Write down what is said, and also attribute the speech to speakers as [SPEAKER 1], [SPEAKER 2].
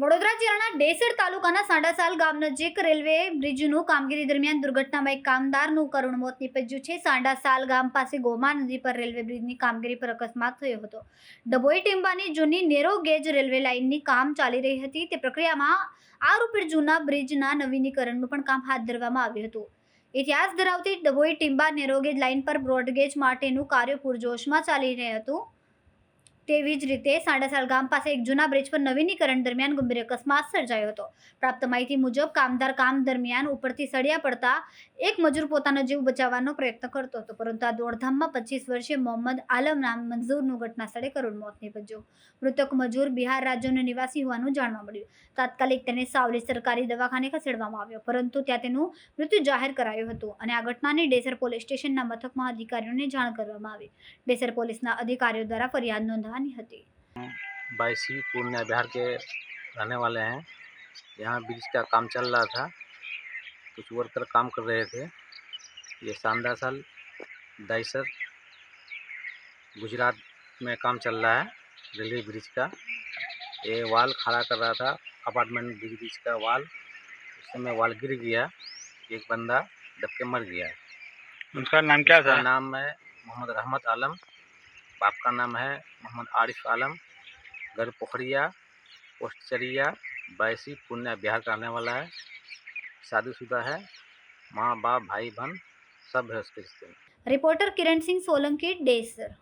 [SPEAKER 1] વડોદરા જિલ્લાના ડેસર તાલુકાના સાંડાસાલ ગામ નજીક રેલવે બ્રિજનું કામગીરી દરમિયાન દુર્ઘટનામાં એક કામદારનું કરુણ મોત નીપજ્યું છે. સાંડાસાલ ગામ પાસે ગોમા નદી પર રેલવે બ્રિજની કામગીરી પર અકસ્માત થયો હતો. ડભોઈ ટીંબાની જૂની નેરો ગેજ રેલવે લાઇનની કામ ચાલી રહી હતી. તે પ્રક્રિયામાં આ રૂપે જૂના બ્રિજના નવીનીકરણનું પણ કામ હાથ ધરવામાં આવ્યું હતું. ઇતિહાસ ધરાવતી Dabhoi Timba narrow gauge line પર બ્રોડગેજ માટેનું કાર્ય પૂરજોશમાં ચાલી રહ્યું હતું. તેવી જ રીતે સાંડાસાલ ગામ પાસે એક જૂના બ્રિજ પર નવીનીકરણ દરમિયાન ગંભીર અકસ્માત સર્જાયો હતો. પ્રાપ્ત માહિતી મુજબ, કામદાર કામ દરમિયાન ઉપરથી સળિયા પડતા એક મજૂર પોતાનો જીવ બચાવવાનો પ્રયત્ન કરતો હતો, પરંતુ આ દોડધામમાં પચીસ વર્ષીય મોહમ્મદ આલમ નામ મંજૂરનું ઘટના સ્થળે કરુણ મોત નીપજ્યું. મૃતક મજૂર બિહાર રાજ્યનો નિવાસી હોવાનું જાણવા મળ્યું. તાત્કાલિક તેને સાવલી સરકારી દવાખાને ખસેડવામાં આવ્યો, પરંતુ ત્યાં તેનું મૃત્યુ જાહેર કરાયું હતું અને આ ઘટનાની ડેસર પોલીસ સ્ટેશનના મથકમાં અધિકારીઓને જાણ કરવામાં આવી. ડેસર પોલીસના અધિકારીઓ દ્વારા ફરિયાદ हानि हटे।
[SPEAKER 2] बाईसी पूर्णिया बिहार के रहने वाले हैं। यहाँ ब्रिज का काम चल रहा था। कुछ वर्कर काम कर रहे थे। ये शानदार साल दाइसर गुजरात में काम चल रहा है रेलवे ब्रिज का। ये वाल खड़ा कर रहा था। अपार्टमेंट ब्रिज ब्रिज का वाल। उस समय वाल गिर गया। एक बंदा दबके मर गया।
[SPEAKER 3] उनका नाम क्या था?
[SPEAKER 2] नाम है मोहम्मद रहमत आलम। बाप का नाम है मोहम्मद आरिफ आलम गढ़ पोखरिया, पोस्टचरिया बैसी पुण्य बिहार का रहने वाला है। शादीशुदा है। माँ, बाप, भाई, बहन, सब है उसके रिश्ते में।
[SPEAKER 1] रिपोर्टर किरण सिंह सोलंकी डेसर